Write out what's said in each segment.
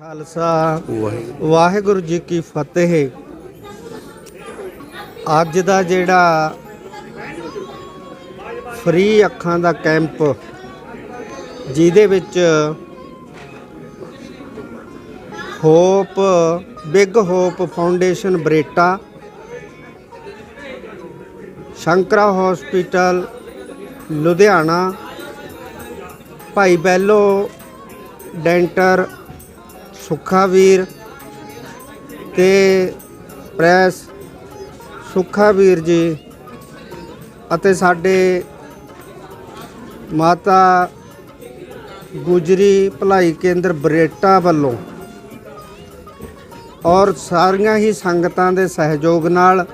ਖਾਲਸਾ। ਵਾਹਿਗੁਰੂ ਵਾਹਿਗੁਰੂ ਜੀ ਕੀ ਫਤਿਹ। ਅੱਜ ਦਾ ਜਿਹੜਾ ਫ੍ਰੀ ਅੱਖਾਂ ਦਾ ਕੈਂਪ, ਜਿਹਦੇ ਵਿੱਚ hope, big hope foundation Bareta, Shankara hospital, Ludhiana, ਭਾਈ ਬੈਲੋ ਡੈਂਟਰ ਸੁੱਖਾਵੀਰ ਤੇ ਪ੍ਰੈਸ ਸੁੱਖਾਵੀਰ ਜੀ ਅਤੇ ਸਾਡੇ ਮਾਤਾ ਗੁਜਰੀ ਭਲਾਈ ਕੇਂਦਰ ਬਰੇਟਾ ਵੱਲੋਂ ਔਰ ਸਾਰੀਆਂ ਹੀ ਸੰਗਤਾਂ ਦੇ ਸਹਿਯੋਗ ਨਾਲ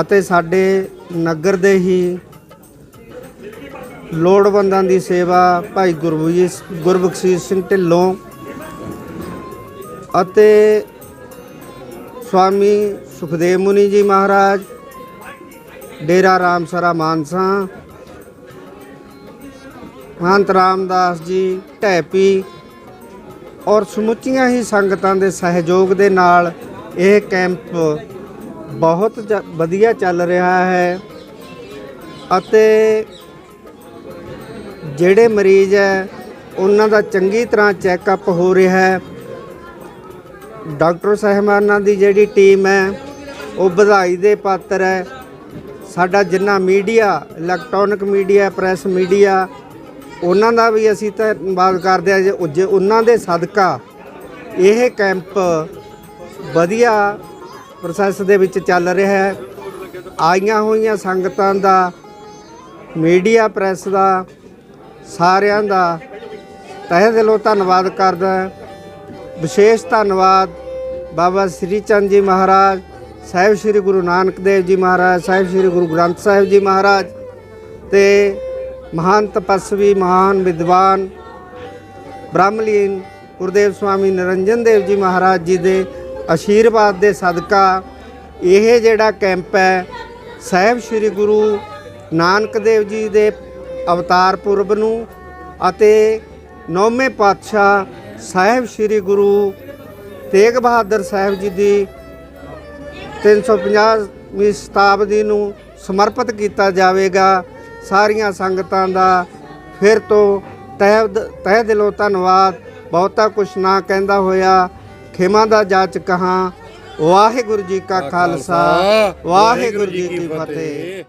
ਅਤੇ ਸਾਡੇ ਨਗਰ ਦੇ ਹੀ ਲੋੜਵੰਦਾਂ ਦੀ ਸੇਵਾ ਭਾਈ ਗੁਰਬਖਸ਼ ਗੁਰਬਖਸ਼ੀਸ਼ ਸਿੰਘ ਢਿੱਲੋਂ ਅਤੇ ਸਵਾਮੀ ਸੁਖਦੇਵ ਮੁਨੀ ਜੀ ਮਹਾਰਾਜ, ਡੇਰਾ ਰਾਮਸਰਾ ਮਾਨਸਾ, ਮਹੰਤ ਰਾਮਦਾਸ ਜੀ ਢੈਪੀ ਔਰ ਸਮੁੱਚੀਆਂ ਹੀ ਸੰਗਤਾਂ ਦੇ ਸਹਿਯੋਗ ਦੇ ਨਾਲ ਇਹ ਕੈਂਪ ਬਹੁਤ ਵਧੀਆ ਚੱਲ ਰਿਹਾ ਹੈ ਅਤੇ ਜਿਹੜੇ ਮਰੀਜ਼ ਹੈ, ਉਹਨਾਂ ਦਾ ਚੰਗੀ ਤਰ੍ਹਾਂ ਚੈੱਕਅਪ ਹੋ ਰਿਹਾ ਹੈ। ਡਾਕਟਰ ਸਾਹਿਬਾਨਾਂ ਦੀ ਜਿਹੜੀ ਟੀਮ ਹੈ, ਉਹ ਵਧਾਈ ਦੇ ਪਾਤਰ ਹੈ। ਸਾਡਾ ਜਿੰਨਾ media, electronic media, press media, ਉਹਨਾਂ ਦਾ ਵੀ ਅਸੀਂ ਧੰਨਵਾਦ ਕਰਦੇ ਹਾਂ ਜੇ ਉਹਨਾਂ ਦੇ ਸਦਕਾ ਇਹ ਕੈਂਪ ਵਧੀਆ ਪ੍ਰੋਸੈਸ ਦੇ ਵਿੱਚ ਚੱਲ ਰਿਹਾ ਹੈ। ਆਈਆਂ ਹੋਈਆਂ ਸੰਗਤਾਂ ਦਾ, ਮੀਡੀਆ, ਪ੍ਰੈਸ ਦਾ, ਸਾਰਿਆਂ ਦਾ ਤਹਿ ਦਿਲੋਂ ਧੰਨਵਾਦ ਕਰਦਾ ਵਿਸ਼ੇਸ਼ ਧੰਨਵਾਦ ਬਾਬਾ ਸ੍ਰੀ ਚੰਦ ਜੀ ਮਹਾਰਾਜ, ਸਾਹਿਬ ਸ੍ਰੀ ਗੁਰੂ ਨਾਨਕ ਦੇਵ ਜੀ ਮਹਾਰਾਜ, ਸਾਹਿਬ ਸ੍ਰੀ ਗੁਰੂ ਗ੍ਰੰਥ ਸਾਹਿਬ ਜੀ ਮਹਾਰਾਜ ਤੇ ਮਹਾਨ ਤਪਸਵੀ, ਮਹਾਨ ਵਿਦਵਾਨ ਬ੍ਰਹਮਲੀਨ ਗੁਰਦੇਵ ਸਵਾਮੀ ਨਿਰੰਜਨ ਦੇਵ ਜੀ ਮਹਾਰਾਜ ਜੀ ਦੇ ਆਸ਼ੀਰਵਾਦ ਦੇ ਸਦਕਾ ਇਹ ਜਿਹੜਾ ਕੈਂਪ ਹੈ, ਸਾਹਿਬ ਸ੍ਰੀ ਗੁਰੂ ਨਾਨਕ ਦੇਵ ਜੀ ਦੇ ਅਵਤਾਰ ਪੁਰਬ ਨੂੰ ਅਤੇ ਨੌਵੇਂ ਪਾਤਸ਼ਾਹ ਸਾਹਿਬ ਸ੍ਰੀ ਗੁਰੂ ਤੇਗ ਬਹਾਦਰ ਸਾਹਿਬ ਜੀ ਦੀ 350ਵੀਂ ਸ਼ਤਾਬਦੀ ਨੂੰ ਸਮਰਪਿਤ ਕੀਤਾ ਜਾਵੇਗਾ। ਸਾਰੀਆਂ ਸੰਗਤਾਂ ਦਾ ਫਿਰ ਤੋਂ ਤਹਿ ਤਹਿ ਦਿਲੋਂ ਧੰਨਵਾਦ। ਬਹੁਤਾ ਕੁਛ ਨਾ ਕਹਿੰਦਾ ਹੋਇਆ। ਖਿਮਾ ਦਾ ਜਾਚ ਕਹਾਂ। ਵਾਹਿਗੁਰੂ ਜੀ ਕਾ ਖਾਲਸਾ। ਵਾਹਿਗੁਰੂ ਜੀ ਕੀ ਫਤਿਹ।